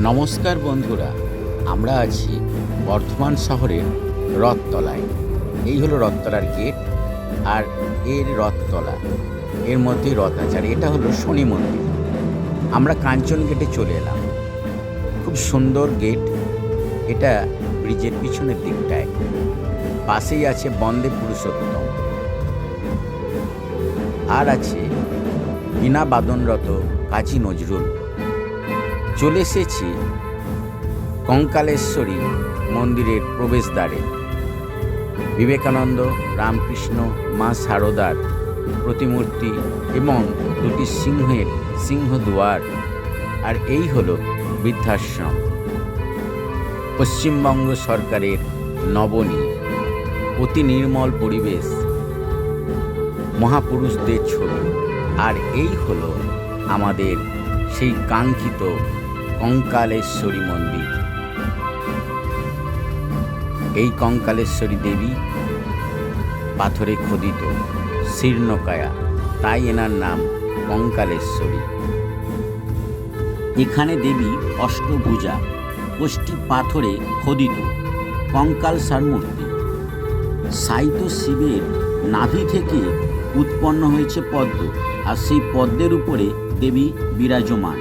নমস্কার বন্ধুরা, আমরা আছি বর্ধমান শহরের রথতলায়। এই হলো রথতলার গেট আর এর রথতলা। এর মধ্যে রথ আছে আর এটা হলো শনি মন্দির। আমরা কাঞ্চন গেটে চলে এলাম। খুব সুন্দর গেট। এটা ব্রিজের পিছনের দিকটায়। পাশেই আছে বন্দে পুরুষোত্তম। আর আছে বিনা বাদনরত কাজী নজরুল। চলে এসেছি কঙ্কালেশ্বরী মন্দিরের প্রবেশদ্বারে। বিবেকানন্দ, রামকৃষ্ণ, মা সারদার প্রতিমূর্তি এবং দুটি সিংহের সিংহদুয়ার। আর এই হল বৃদ্ধাশ্রম। পশ্চিমবঙ্গ সরকারের নবনী। অতি নির্মল পরিবেশ। মহাপুরুষদের ছবি। আর এই হলো আমাদের সেই কাঙ্ক্ষিত কঙ্কালেশ্বরী মন্দির। এই কঙ্কালেশ্বরী দেবী পাথরে খোদিত শীর্ণকায়া, তাই এনার নাম কঙ্কালেশ্বরী। এখানে দেবী অষ্টভুজা কোষ্ঠী পাথরে খোদিত কঙ্কাল মূর্তি। সাইতো শিবের নাভি থেকে উৎপন্ন হয়েছে পদ্ম, আর সেই পদ্মের উপরে দেবী বিরাজমান।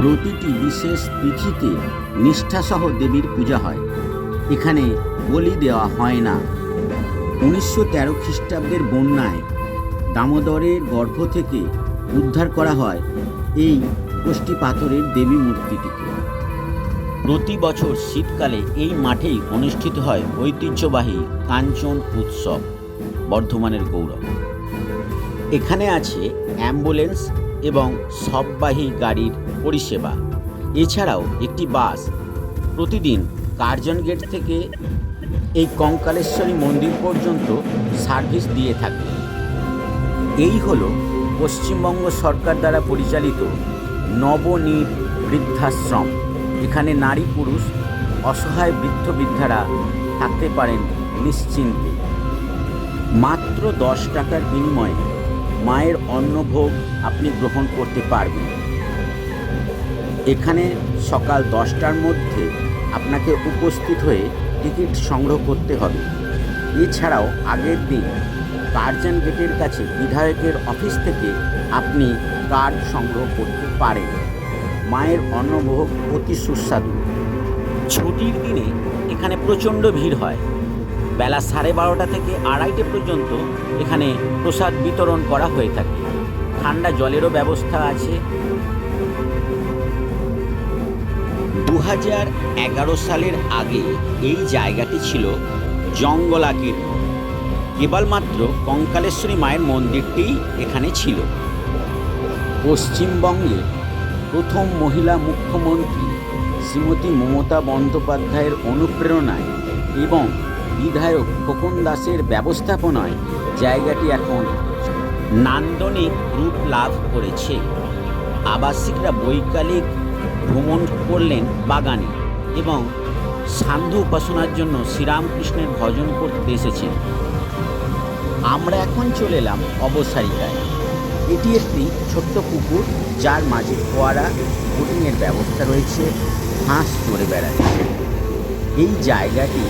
প্রতিটি বিশেষ তিথিতে নিষ্ঠাসহ দেবীর পূজা হয়। এখানে বলি দেওয়া হয় না। উনিশশো তেরো খ্রিস্টাব্দের বন্যায় দামোদরের গর্ভ থেকে উদ্ধার করা হয় এই কোষ্ঠী পাথরের দেবী মূর্তিটিকে। প্রতি বছর শীতকালে এই মাঠেই অনুষ্ঠিত হয় ঐতিহ্যবাহী কাঞ্চন উৎসব, বর্ধমানের গৌরব। এখানে আছে অ্যাম্বুলেন্স এবং সববাহী গাড়ির পরিষেবা। এছাড়াও একটি বাস। প্রতিদিন কার্জন গেট থেকে এই কঙ্কালেশ্বরী মন্দির পর্যন্ত সার্ভিস দিয়ে থাকে। এই হলো পশ্চিমবঙ্গ সরকার দ্বারা পরিচালিত নবনীত বৃদ্ধাশ্রম। এখানে নারী পুরুষ, অসহায় বৃদ্ধ বৃদ্ধারা থাকতে পারেন নিশ্চিন্তে। মাত্র দশ টাকার বিনিময়ে মায়ের অন্নভোগ আপনি গ্রহণ করতে পারবেন। এখানে সকাল দশটার মধ্যে আপনাকে উপস্থিত হয়ে টিকিট সংগ্রহ করতে হবে। এছাড়াও আগের দিন কার্জন গেটের কাছে বিধায়কের অফিস থেকে আপনি কার্ড সংগ্রহ করতে পারেন। মায়ের অন্নভোগ অতি সুস্বাদু। ছুটির দিনে এখানে প্রচণ্ড ভিড় হয়। বেলা সাড়ে বারোটা থেকে আড়াইটে পর্যন্ত এখানে প্রসাদ বিতরণ করা হয়ে থাকে। ঠান্ডা জলেরও ব্যবস্থা আছে। হাজার এগারো সালের আগে এই জায়গাটি ছিল জঙ্গলাকীর্ণ। কেবলমাত্র কঙ্কালেশ্বরী মায়ের মন্দিরটি এখানে ছিল। পশ্চিমবঙ্গের প্রথম মহিলা মুখ্যমন্ত্রী শ্রীমতী মমতা বন্দ্যোপাধ্যায়ের অনুপ্রেরণায় এবং বিধায়ক খোকন দাসের ব্যবস্থাপনায় জায়গাটি এখন নান্দনিক রূপ লাভ করেছে। আবাসিকরা বৈকালিক ভ্রমণ করলেন বাগানে এবং সান্ধ্য উপাসনার জন্য শ্রীরামকৃষ্ণের ভজন করতে এসেছেন। আমরা এখন চলে এলাম অবসারিকায়। এটি একটি ছোট্ট পুকুর, যার মাঝে ফোয়ারা, বোটিংয়ের ব্যবস্থা রয়েছে, হাঁস চড়ে বেড়াচ্ছে। এই জায়গাটি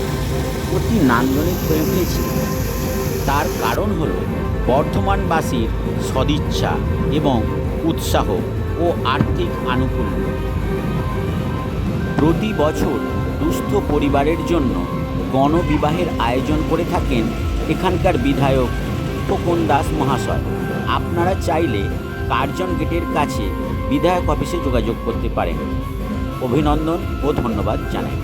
অতি নান্দনিক হয়ে উঠেছে। তার কারণ হল বর্ধমানবাসীর সদিচ্ছা এবং উৎসাহ। ও আর্থিক আনুকূল্য। প্রতি বছর দুস্থ পরিবারের জন্য গণবিবাহের আয়োজন করে থাকেন এখানকার বিধায়ক খোকন দাস মহাশয়। আপনারা চাইলে কার্জন গেটের কাছে বিধায়ক অফিসে যোগাযোগ করতে পারেন। অভিনন্দন ও ধন্যবাদ জানাই।